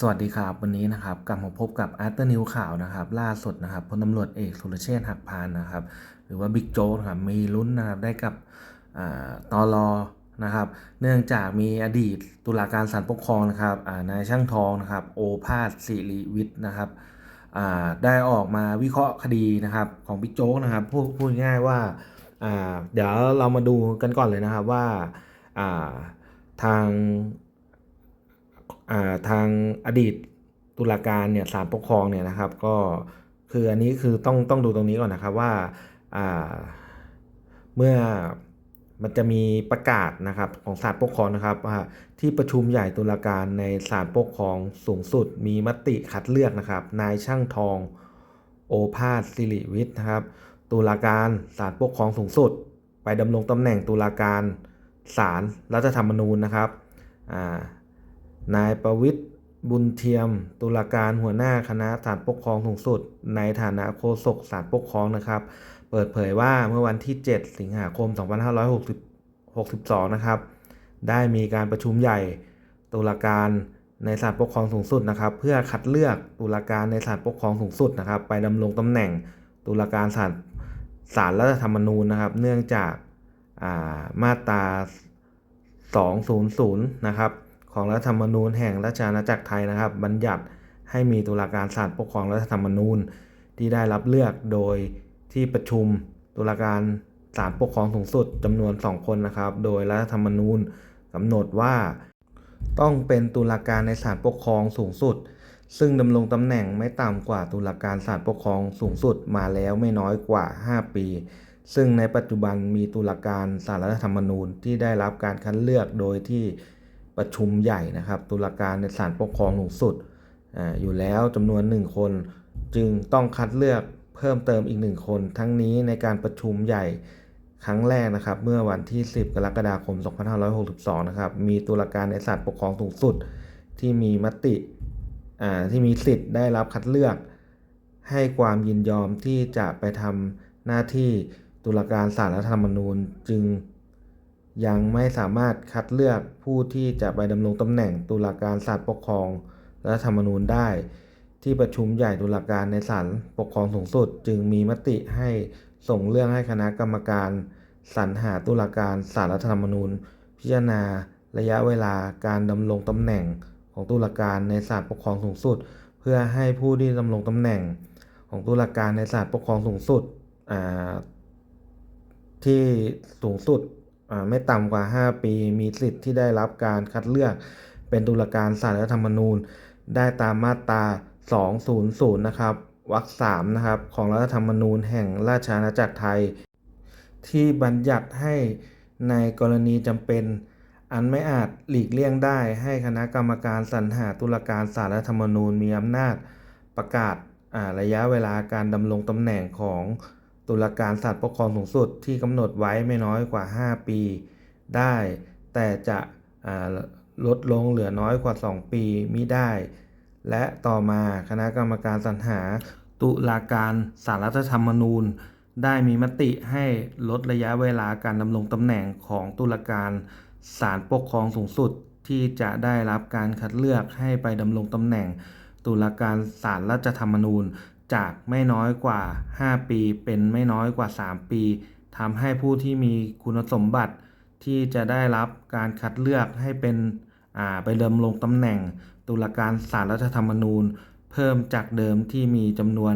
สวัสดีครับ วันนี้นะครับกลับมาพบกับอาร์ตนิวข่าวนะครับ ล่าสุดนะครับพลตำรวจเอกสุรเชษฐ์หักพานนะครับ หรือว่าบิ๊กโจ๊กครับมีลุ้นนะครับได้กับอ่าตอรอนะครับ เนื่องจากมีอดีตตุลาการศาลปกครองนะครับนายช่างทองนะครับ โอภาสสิริวิทย์นะครับอ่าได้ออกมาวิเคราะห์คดีนะครับของบิ๊กโจ๊กนะครับพูดพูดง่ายๆว่าอ่าเดี๋ยวเรามาดูกันก่อนเลยนะครับว่าอ่าทาง ทางอดีตตุลาการเนี่ยศาลปกครองเนี่ยนะครับ ก็คืออันนี้คือต้องต้องดูตรงนี้ก่อนนะครับว่าเมื่อมันจะมีประกาศนะครับของศาลปกครองนะครับว่าที่ประชุมใหญ่ตุลาการในศาลปกครองสูงสุด มีมติคัดเลือกนะครับ นายช่างทองโอภาสสิริวิทย์นะครับ ตุลาการศาลปกครองสูงสุด ไปดำรงตำแหน่งตุลาการศาลรัฐธรรมนูญนะครับอ่า นายประวิทย์บุญเทียม ตุลาการหัวหน้าคณะศาลปกครองสูงสุด ในฐานะโฆษกศาลปกครองนะครับ เปิดเผยว่าเมื่อวันที่ 7 สิงหาคม 2562 นะครับ ได้มีการประชุมใหญ่ ตุลาการในศาลปกครองสูงสุดนะครับ เพื่อคัดเลือกตุลาการในศาลปกครองสูงสุดนะครับ ไปดำรงตำแหน่งตุลาการศาลศาลรัฐธรรมนูญนะครับ เนื่องจากามาตรา 200 นะครับ ของรัฐธรรมนูญแห่งราชอาณาจักรไทยนะครับ บัญญัติให้มีตุลาการศาลปกครองรัฐธรรมนูญ ที่ได้รับเลือกโดยที่ประชุมตุลาการศาลปกครองสูงสุดจำนวน 2 คนนะครับ โดยรัฐธรรมนูญกำหนดว่า ต้องเป็นตุลาการในศาลปกครองสูงสุด ซึ่งดำรงตำแหน่งไม่ต่ำกว่าตุลาการศาลปกครองสูงสุดมาแล้วไม่น้อยกว่า 5 ปี ซึ่งในปัจจุบันมีตุลาการศาลรัฐธรรมนูญที่ได้รับการคัดเลือกโดยที่ ประชุมใหญ่นะครับ ตุลาการในศาลปกครองสูงสุดออยู่แล้วจำนวน 1 คน จึงต้องคัดเลือกเพิ่มเติมอีก 1 คน ทั้งนี้ในการประชุมใหญ่ครั้งแรกนะครับ เมื่อวันที่ 10 กรกฎาคม 2562 นะครับ มีตุลาการในศาลปกครองสูงสุด ที่มีมติที่มีสิทธิ์ได้รับคัดเลือก ให้ความยินยอมที่จะไปทำหน้าที่ตุลาการศาลรัฐธรรมนูญจึง ยังไม่สามารถคัดเลือกผู้ที่จะไปดำรงตำแหน่งตุลาการศาลปกครองรัฐธรรมนูญได้ ที่ประชุมใหญ่ตุลาการในศาลปกครองสูงสุด จึงมีมติให้ส่งเรื่องให้คณะกรรมการสรรหาตุลาการศาลรัฐธรรมนูญ พิจารณาระยะเวลาการดำรงตำแหน่งของตุลาการในศาลปกครองสูงสุด เพื่อให้ผู้ที่ดำรงตำแหน่งของตุลาการในศาลปกครองสูงสุดที่สูงสุด ไม่ต่ำกว่า 5 ปี มีสิทธิ์ที่ได้รับการคัดเลือก เป็นตุลาการศาลรัฐธรรมนูญ ได้ตามมาตรา 200 นะครับวรรค3นะครับของรัฐธรรมนูญแห่งราชอาณาจักรไทย ที่บัญญัติให้ในกรณีจำเป็น อันไม่อาจหลีกเลี่ยงได้ให้คณะกรรมการสรรหาตุลาการศาลรัฐธรรมนูญมีอำนาจประกาศระยะเวลาการดำรงตำแหน่งของ ตุลาการศาลปกครองสูงสุดที่กำหนดไว้ไม่น้อยกว่า 5 ปี ได้ แต่จะลดลงเหลือน้อยกว่า 2 ปีมิได้ และต่อมาคณะกรรมการสรรหา ตุลาการศาลรัฐธรรมนูญ ได้มีมติให้ลดระยะเวลาการดำรงตำแหน่งของตุลาการศาลปกครองสูงสุดที่จะได้รับการคัดเลือกให้ไปดำรงตำแหน่งตุลาการศาลรัฐธรรมนูญ จากไม่น้อยกว่า 5 ปี เป็นไม่น้อยกว่า 3 ปีทำให้ผู้ที่มีคุณสมบัติที่จะได้รับการคัดเลือกให้เป็นไปดำรงตำแหน่งตุลาการศาลรัฐธรรมนูญ เพิ่มจากเดิมที่มีจำนวน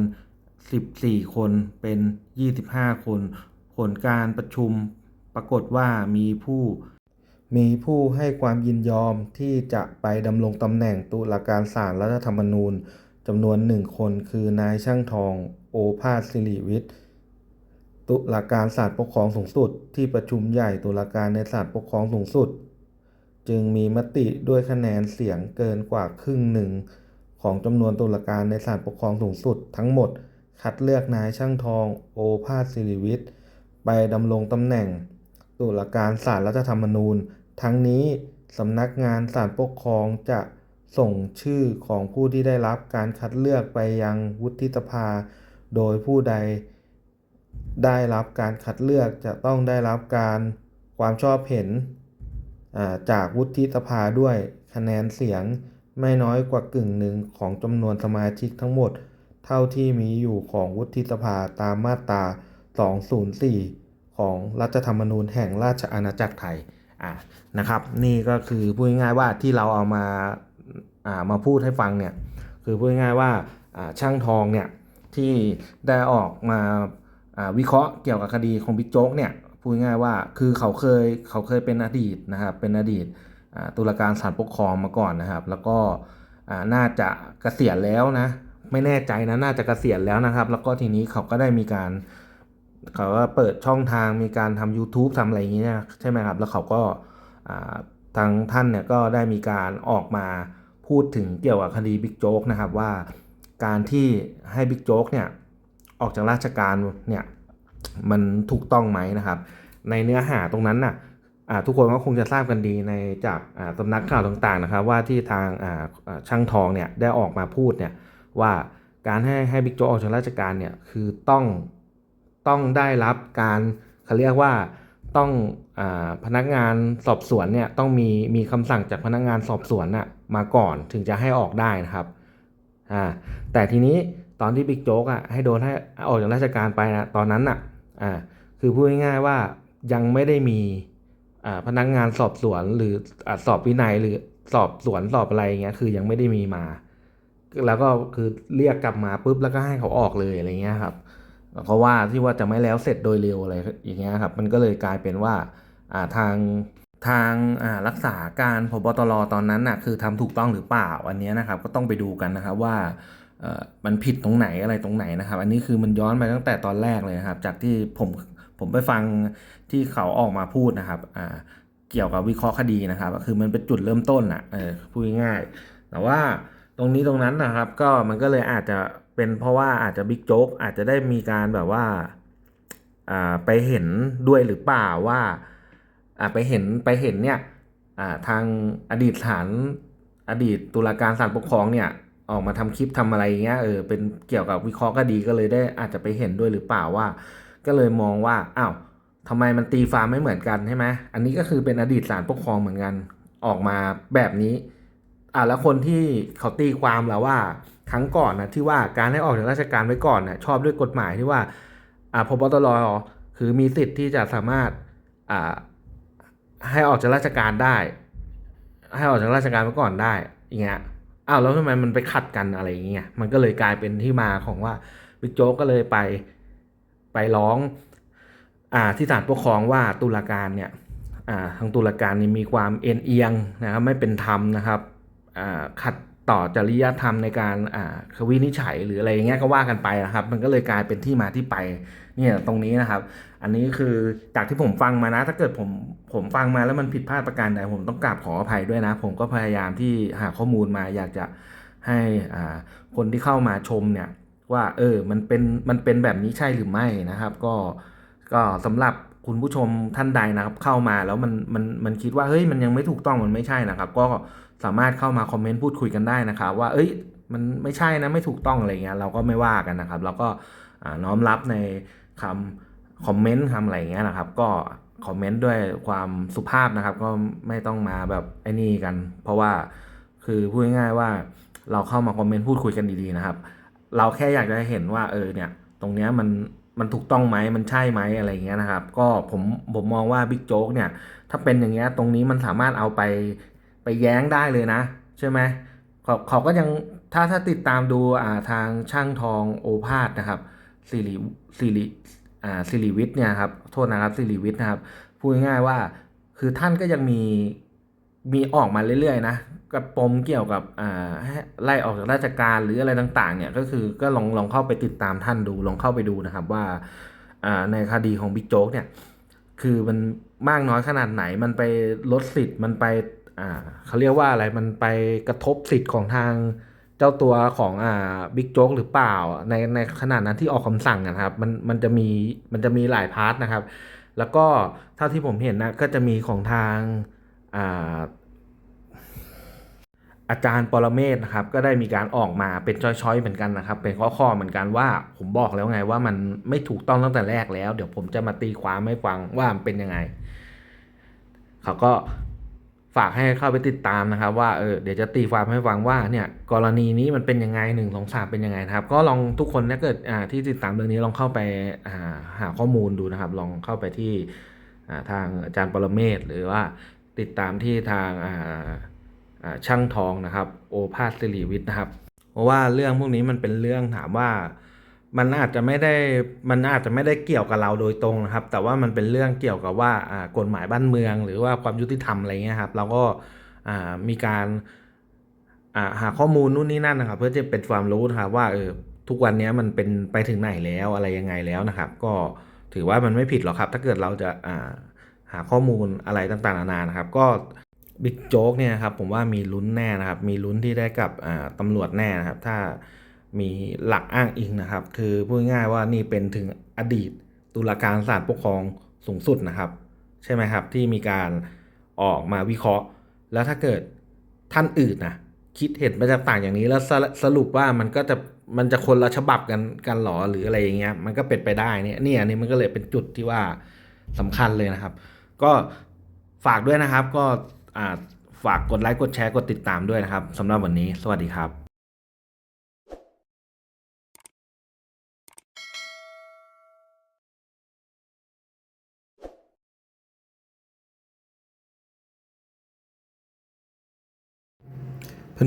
14 คนเป็น 25 คน ผลการประชุมปรากฏว่ามีผู้ มีผู้ให้ความยินยอมที่จะไปดำรงตำแหน่งตุลาการศาลรัฐธรรมนูญ จำนวนหนึ่งคนคือนายช่างทอง โอภาสสิริวิทย์ตุลาการศาลปกครองสูงสุด ที่ประชุมใหญ่ตุลาการในศาลปกครองสูงสุด จึงมีมติด้วยคะแนนเสียงเกินกว่าครึ่งหนึ่ง ของจำนวนตุลาการในศาลปกครองสูงสุด ทั้งหมดคัดเลือกนายช่างทอง โอภาสสิริวิทย์ไปดำรงตำแหน่ง ตุลาการศาลรัฐธรรมนูญ ทั้งนี้สำนักงานศาลปกครองจะ ส่งชื่อของผู้ที่ได้รับการคัดเลือกไปยังวุฒิสภา โดยผู้ใดได้รับการคัดเลือกจะต้องได้รับการความชอบเห็นจากวุฒิสภาด้วยคะแนนเสียงไม่น้อยกว่ากึ่งหนึ่งของจำนวนสมาชิกทั้งหมด เท่าที่มีอยู่ของวุฒิสภาตามมาตรา 204 ของรัฐธรรมนูญแห่งราชอาณาจักรไทยอะนะครับ นี่ก็คือพูดง่ายๆว่าที่เราเอามา มาพูดให้ฟังเนี่ยคือพูดง่ายๆว่าช่างทองเนี่ยที่ได้ออกมาาวิเคราะห์เกี่ยวกับคดีของบิ๊กโจ๊กเนี่ยพูดง่ายๆว่าคือเขาเคยเขาเคยเป็นอดีตนะครับเป็นอดีตตุลาการศาลปกครองมาก่อนนะครับ แล้วก็น่าจะเกษียณแล้วนะไม่แน่ใจนะน่าจะเกษียณแล้วนะครับ แล้วก็ทีนี้เขาก็ได้มีการเขาก็เปิดช่องทางมีการทำ YouTube ทำอะไรอย่างเงี้ยใช่ไหมครับแล้วเขาก็ทางท่านเนี่ยก็ได้มีการออกมา พูดถึงเกี่ยวกับคดีบิ๊กโจ๊กนะครับว่าการที่ให้บิ๊กโจ๊กเนี่ยออกจากราชการเนี่ยมันถูกต้องไหมนะครับ ในเนื้อหาตรงนั้นน่ะทุกคนก็คงจะทราบกันดีในจากสำนักข่าวต่างๆนะครับว่าที่ทางช่างทองเนี่ยได้ออกมาพูดเนี่ยว่าการให้ให้บิ๊กโจ๊กออกจากราชการเนี่ยคือต้องต้องได้รับการเขาเรียกว่าต้องอพนักงานสอบสวนเนี่ยต้องมีมีคำสั่งจากพนักงานสอบสวนน่ะ มาก่อนถึงจะให้ออกได้นะครับอ่าแต่ทีนี้ตอนที่บิ๊กโจ๊กอะให้โดนให้ออกจากราชการไปนะตอนนั้นน่ะอ่าคือพูดง่ายๆว่ายังไม่ได้มีอ่าพนักงานสอบสวนหรืออสอบวินัยหรือสอบสวนสอบอะไรอย่างเงี้ยคือยังไม่ได้มีมา แล้วก็คือเรียกกลับมาปุ๊บแล้วก็ให้เขาออกเลยอะไรเงี้ยครับเพราะว่าที่ว่าจะไม่แล้วเสร็จโดยเร็วอะไรอย่างเงี้ยครับมันก็เลยกลายเป็นว่าอ่าทาง ทางรักษาการพบตรตอนนั้นน่ะคือทำถูกต้องหรือเปล่าอันนี้นะครับก็ต้องไปดูกันนะครับว่ามันผิดตรงไหนอะไรตรงไหนนะครับ อันนี้คือมันย้อนไปตั้งแต่ตอนแรกเลยนะครับ จากที่ผมผมไปฟังที่เขาออกมาพูดนะครับเกี่ยวกับวิเคราะห์คดีนะครับคือมันเป็นจุดเริ่มต้นอะพูดง่ายแต่ว่าตรงนี้ตรงนั้นนะครับ ก็มันก็เลยอาจจะเป็นเพราะว่าอาจจะบิ๊กโจ๊กอาจจะได้มีการแบบว่าไปเห็นด้วยหรือเปล่าว่า อ่าไปเห็นไปเห็นเนี่ยอ่าทางอดีตศาลอดีตตุลาการศาลปกครองเนี่ยออกมาทำคลิปทำอะไรเงี้ยเออเป็นเกี่ยวกับวิเคราะห์ก็ดีก็เลยได้อาจจะไปเห็นด้วยหรือเปล่าว่า ก็เลยมองว่าอ้าวทำไมมันตีความไม่เหมือนกันใช่ไหมอันนี้ก็คือเป็นอดีตศาลปกครองเหมือนกันออกมาแบบนี้อ่าแล้วคนที่เขาตีความแล้วว่าครั้งก่อนนะที่ว่าการให้ออกจากราชการไว้ก่อนนะชอบด้วยกฎหมายที่ว่าอ่าพบตรคือมีสิทธิ์ที่จะสามารถอ่า ให้ออกจากราชการได้ ให้ออกจากราชการไว้ก่อนได้อย่างเงี้ยอ้าวแล้วทำไมมันไปขัดกันอะไรอย่างเงี้ยมันก็เลยกลายเป็นที่มาของว่าบิ๊กโจ๊กก็เลยไปไปร้องอ่าที่ศาลปกครองว่าตุลาการเนี่ยอ่าทางตุลาการนี่มีความเอ็นเอียงนะครับไม่เป็นธรรมนะครับอ่าขัด ต่อจริยธรรมในการอ่าวินิจฉัยหรืออะไรอย่างเงี้ยก็ว่ากันไปนะครับ มันก็เลยกลายเป็นที่มาที่ไปเนี่ยตรงนี้นะครับ อันนี้คือจากที่ผมฟังมานะ ถ้าเกิดผมผมฟังมาแล้วมันผิดพลาดประการใดผมต้องกราบขออภัยด้วยนะ ผมก็พยายามที่หาข้อมูลมาอยากจะให้อ่าคนที่เข้ามาชมเนี่ยว่าเออมันเป็นมันเป็นแบบนี้ใช่หรือไม่นะครับ ก็ก็สำหรับคุณผู้ชมท่านใดนะครับเข้ามาแล้วมันมันมันคิดว่าเฮ้ยมันยังไม่ถูกต้องมันไม่ใช่นะครับ ก็ สามารถเข้ามาคอมเมนต์พูดคุยกันได้นะครับว่าเอ้ยมันไม่ใช่นะไม่ถูกต้องอะไรเงี้ยเราก็ไม่ว่ากันนะครับ เราก็น้อมรับในคำคอมเมนต์คำอะไรเงี้ยนะครับ ก็คอมเมนต์ด้วยความสุภาพนะครับ ก็ไม่ต้องมาแบบไอ้นี่กัน เพราะว่าคือพูดง่ายๆว่าเราเข้ามาคอมเมนต์พูดคุยกันดีๆนะครับ เราแค่อยากจะเห็นว่าเออเนี่ยตรงเนี้ยมันมันถูกต้องไหมมันใช่ไหมอะไรเงี้ยนะครับ ก็ผมผมมองว่าบิ๊กโจ๊กเนี่ย ถ้าเป็นอย่างเงี้ยตรงนี้มันสามารถเอาไป ไปแย้งได้เลยนะ ใช่ไหมเขาเขาก็ยังถ้าถ้าติดตามดูอ่าทางช่างทองโอภาสนะครับสิริสิริอ่าสิริวิทย์เนี่ยครับโทษนะครับสิริวิทย์นะครับพูดง่ายว่าคือท่านก็ยังมีมีออกมาเรื่อยๆนะกับปมเกี่ยวกับอ่าไล่ออกจากราชการหรืออะไรต่างๆเนี่ยก็คือก็ลองลองเข้าไปติดตามท่านดูลองเข้าไปดูนะครับว่าอ่าในคดีของบิ๊กโจ๊กเนี่ยคือมันมากน้อยขนาดไหนมันไปลดสิทธิ์มันไป อ่าเขาเรียกว่าอะไรมันไปกระทบสิทธิ์ของทางเจ้าตัวของอ่าบิ๊กโจ๊กหรือเปล่า ในในขนาดนั้นที่ออกคำสั่งนะครับ มันมันจะมีมันจะมีหลายพาร์ทนะครับ แล้วก็เท่าที่ผมเห็นนะก็จะมีของทางอ่าอาจารย์ปรเมศนะครับก็ได้มีการออกมาเป็นช้อยๆเหมือนกันนะครับ เป็นข้อๆเหมือนกันว่าผมบอกแล้วไงว่ามันไม่ถูกต้องตั้งแต่แรกแล้ว เดี๋ยวผมจะมาตีความให้ฟังว่ามันเป็นยังไง เขาก็ ฝากให้เข้าไปติดตามนะครับ ว่าเออเดี๋ยวจะตีความให้ฟังว่าเนี่ยกรณีนี้มันเป็นยังไงหนึ่งสองสามเป็นยังไงนะครับ ก็ลองทุกคนถ้าเกิดอ่าที่ติดตามเรื่องนี้ลองเข้าไปอ่าหาข้อมูลดูนะครับ ลองเข้าไปที่อ่าทางอาจารย์ปรเมศหรือว่าติดตามที่ทางอ่าอ่าช่างทองนะครับ โอภาสสิริวิทย์นะครับ เพราะว่าเรื่องพวกนี้มันเป็นเรื่องถามว่า มันอาจจะไม่ได้มันอาจจะไม่ได้เกี่ยวกับเราโดยตรงนะครับ แต่ว่ามันเป็นเรื่องเกี่ยวกับว่ากฎหมายบ้านเมือง หรือว่าความยุติธรรมอะไรเงี้ยครับเราก็มีการหาข้อมูลนู่นนี่นั่นนะครับ เพื่อจะเป็นความรู้นะครับว่าเออทุกวันนี้มันเป็นไปถึงไหนแล้วอะไรยังไงแล้วนะครับ ก็ถือว่ามันไม่ผิดหรอกครับ ถ้าเกิดเราจะาหาข้อมูลอะไรต่างๆนานานะครับ ก็บิ๊กโจ๊กเนี่ยครับผมว่ามีลุ้นแน่นะครับ มีลุ้นที่ได้กับตำรวจแน่นะครับ ถ้า มีหลักอ้างอิงนะครับ คือพูดง่ายว่านี่เป็นถึงอดีตตุลาการศาลปกครองสูงสุดนะครับ ใช่ไหมครับที่มีการออกมาวิเคราะห์ แล้วถ้าเกิดท่านอื่นนะคิดเห็นไปต่างอย่างนี้แล้วสรสรุปว่ามันก็จะมันจะคนละฉบับกันกันหรอหรืออะไรอย่างเงี้ยมันก็เป็นไปได้เนี่ยเนี่ยนี่มันก็เลยเป็นจุดที่ว่าสำคัญเลยนะครับ ก็ฝากด้วยนะครับก็ฝากกดไลค์กดแชร์กดติดตามด้วยนะครับสำหรับวันนี้ สวัสดีครับ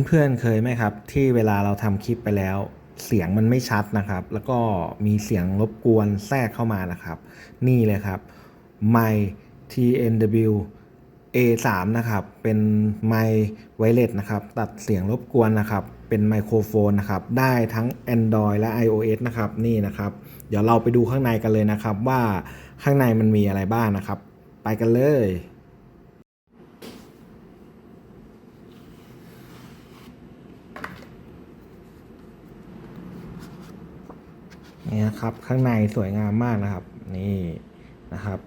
เพื่อนๆเคยไหมครับ ที่เวลาเราทำคลิปไปแล้ว เสียงมันไม่ชัดนะครับ แล้วก็มีเสียงรบกวนแทรกเข้ามานะครับ นี่เลยครับไม้ TNW A3 นะครับเป็นไมค์ไวเลสนะครับตัดเสียงรบกวนนะครับเป็นไมโครโฟนนะครับได้ทั้ง Android และ iOS นะครับนี่นะครับ เดี๋ยวเราไปดูข้างในกันเลยนะครับ ว่าข้างในมันมีอะไรบ้างนะครับ ไปกันเลย นี่นะครับ ข้างในสวยงามมากนะครับ นี่นะครับ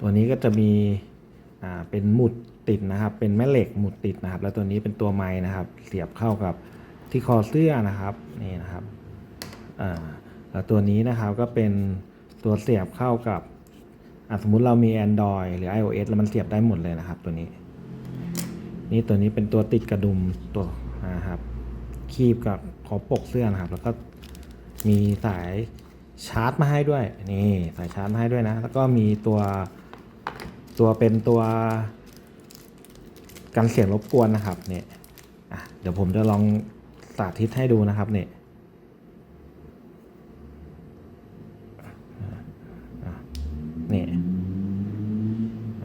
ตัวนี้ก็จะมีอ่าเป็นหมุดติดนะครับ เป็นแม่เหล็กหมุดติดนะครับ แล้วตัวนี้เป็นตัวไม้นะครับ เสียบเข้ากับที่คอเสื้อนะครับนี่นะครับอ่าแล้วตัวนี้นะครับก็เป็นตัวเสียบเข้ากับอสมมุติเรามี Android หรือ iOS แล้วมันเสียบได้หมดเลยนะครับ ตัวนี้ นี่ตัวนี้เป็นตัวติดกระดุมตัวนะครับ คีบกับ ขอปกเสื้อนะครับ แล้วก็มีสายชาร์จมาให้ด้วยนี่สายชาร์จมาให้ด้วยนะ แล้วก็มีตัวตัวเป็นตัวกันเสียงรบกวนนะครับเนี่ยเดี๋ยวผมจะลองสาธิตให้ดูนะครับเนี่ยอะนี่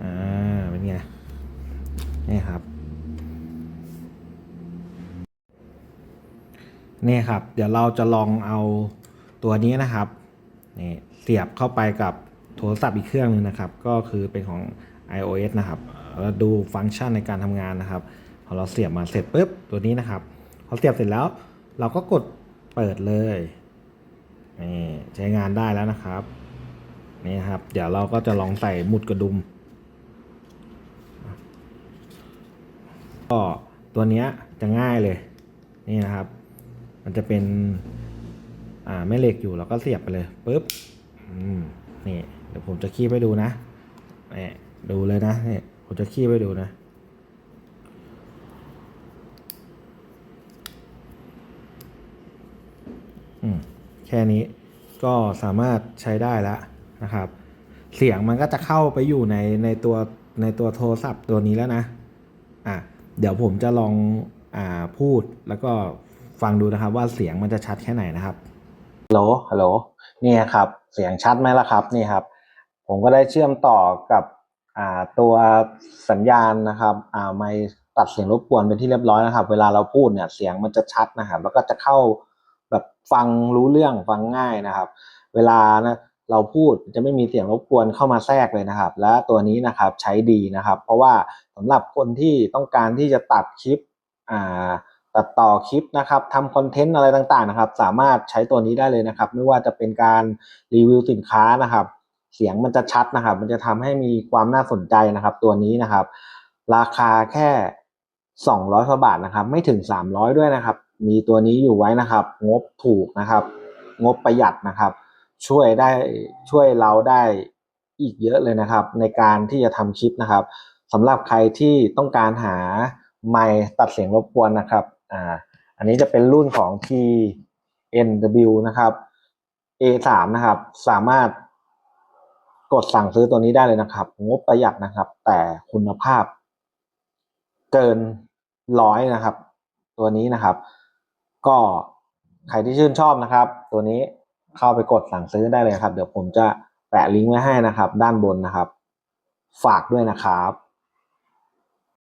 อ่าเป็นไงนี่ครับ นี่ครับ เดี๋ยวเราจะลองเอาตัวนี้นะครับนี่เสียบเข้าไปกับโทรศัพท์อีกเครื่องหนึงนะครับ ก็คือเป็นของ iOS นะครับเราดูฟังก์ชันในการทำงานนะครับ พอเราเสียบมาเสร็จปุ๊บตัวนี้นะครับ พอเสียบเสร็จแล้ว เราก็กดเปิดเลยนี่ใช้งานได้แล้วนะครับนี่ครับ เดี๋ยวเราก็จะลองใส่หมุดกระดุมก็ตัวนี้จะง่ายเลยนี่นะครับ มันจะเป็นอ่าแม่เหล็กอยู่เราก็เสียบไปเลยปุ๊บอืมนี่เดี๋ยวผมจะคีบให้ดูนะนี่ดูเลยนะนี่ผมจะคีบให้ดูนะอืมแค่นี้ก็สามารถใช้ได้แล้วนะครับ เสียงมันก็จะเข้าไปอยู่ในในตัวในตัวโทรศัพท์ตัวนี้แล้วนะ อะ เดี๋ยวผมจะลองอ่าพูดแล้วก็ ฟังดูนะครับว่าเสียงมันจะชัดแค่ไหนนะครับฮัลโหลฮัลโหลนี่ครับ เสียงชัดไหมล่ะครับนี่ครับ ผมก็ได้เชื่อมต่อกับตัวสัญญาณนะครับไม่ตัดเสียงรบกวนเป็นที่เรียบร้อยนะครับ เวลาเราพูดเนี่ยเสียงมันจะชัดนะครับแล้วก็จะเข้าแบบฟังรู้เรื่องฟังง่ายนะครับ เวลานะเราพูดจะไม่มีเสียงรบกวนเข้ามาแทรกเลยนะครับ และตัวนี้นะครับใช้ดีนะครับ เพราะว่าสำหรับคนที่ต้องการที่จะตัดคลิปอ่า ตัดต่อคลิปนะครับทำคอนเทนต์อะไรต่างๆนะครับ สามารถใช้ตัวนี้ได้เลยนะครับ ไม่ว่าจะเป็นการรีวิวสินค้านะครับ เสียงมันจะชัดนะครับ มันจะทำให้มีความน่าสนใจนะครับ ตัวนี้นะครับ ราคาแค่ 200กว่าบาทนะครับ ไม่ถึง 300 ด้วยนะครับ มีตัวนี้อยู่ไว้นะครับ งบถูกนะครับ งบประหยัดนะครับ ช่วยได้ช่วยเราได้อีกเยอะเลยนะครับ ในการที่จะทำคลิปนะครับสำหรับใครที่ต้องการหาไมค์ตัดเสียงรบกวนนะครับ อ่าอันนี้จะเป็นรุ่นของ TNW นะครับ A3 นะครับ สามารถกดสั่งซื้อตัวนี้ได้เลยนะครับ งบประหยัดนะครับ แต่คุณภาพเกินร้อยนะครับ ตัวนี้นะครับ ก็ใครที่ชื่นชอบนะครับ ตัวนี้เข้าไปกดสั่งซื้อได้เลยครับ เดี๋ยวผมจะแปะลิงก์ไว้ให้นะครับ ด้านบนนะครับ ฝากด้วยนะครับ